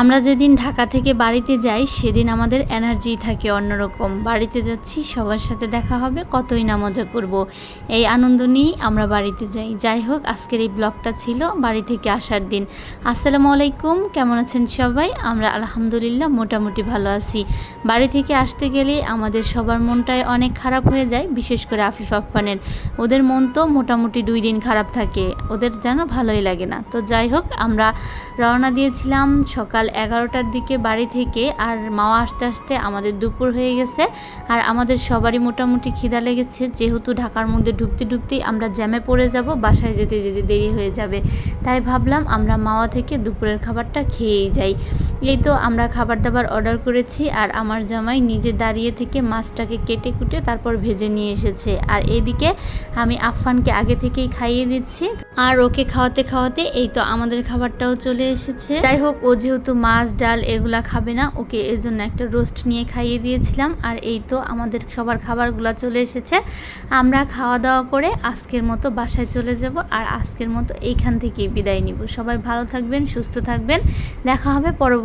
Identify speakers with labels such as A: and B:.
A: আমরা যেদিন ঢাকা থেকে বাড়িতে যাই, সেদিন আমাদের এনার্জি থাকে অন্যরকম। বাড়িতে যাচ্ছি, সবার সাথে দেখা হবে, কতই না মজা করব। এই আনন্দ নিয়েই আমরা বাড়িতে যাই। যাই হোক, আজকের এই ব্লগটা ছিল বাড়ি থেকে আসার দিন। আসসালামু আলাইকুম, কেমন আছেন সবাই? আমরা আলহামদুলিল্লাহ মোটামুটি ভালো আছি। বাড়ি থেকে আসতে গেলে আমাদের সবার মনটাই অনেক খারাপ হয়ে যায়, বিশেষ করে আফিফ আফফানের ওদের মন তো মোটামুটি দুই দিন খারাপ থাকে। ওদের যেন ভালোই লাগে না। তো যাই হোক, আমরা রওনা দিয়েছিলাম সকাল এগারোটার দিকে বাড়ি থেকে আর মাওয়া আসতে আসতে আমাদের দুপুর হয়ে গেছে। আর আমাদের সবারই মোটামুটি খিদা লেগেছে। যেহেতু ঢাকার মধ্যে ঢুকতে ঢুকতেই আমরা জ্যামে পড়ে যাব, বাসায় যেতে যেতে দেরি হয়ে যাবে। তাই ভাবলাম আমরা মাওয়া থেকে দুপুরের খাবারটা খেয়েই যাই। এই তো আমরা খাবার দাবার অর্ডার করেছি আর আমার জামাই নিজে দাঁড়িয়ে থেকে মাছটাকে কেটে কুটে তারপর ভেজে নিয়ে এসেছে। আর এদিকে আমি আফফানকে আগে থেকেই খাইয়ে দিচ্ছি আর ওকে খাওয়াতে খাওয়াতে এই তো আমাদের খাবারটাও চলে এসেছে। যাই হোক, ও যেহেতু মাছ, ডাল এগুলা খাবে না, ওকে এর জন্য একটা রোস্ট নিয়ে খাইয়ে দিয়েছিলাম। আর এই তো আমাদের সবার খাবারগুলো চলে এসেছে। আমরা খাওয়া দাওয়া করে আজকের মতো বাসায় চলে যাব আর আজকের মতো এইখান থেকেই বিদায় নিব। সবাই ভালো থাকবেন, সুস্থ থাকবেন। দেখা হবে পরবর্তী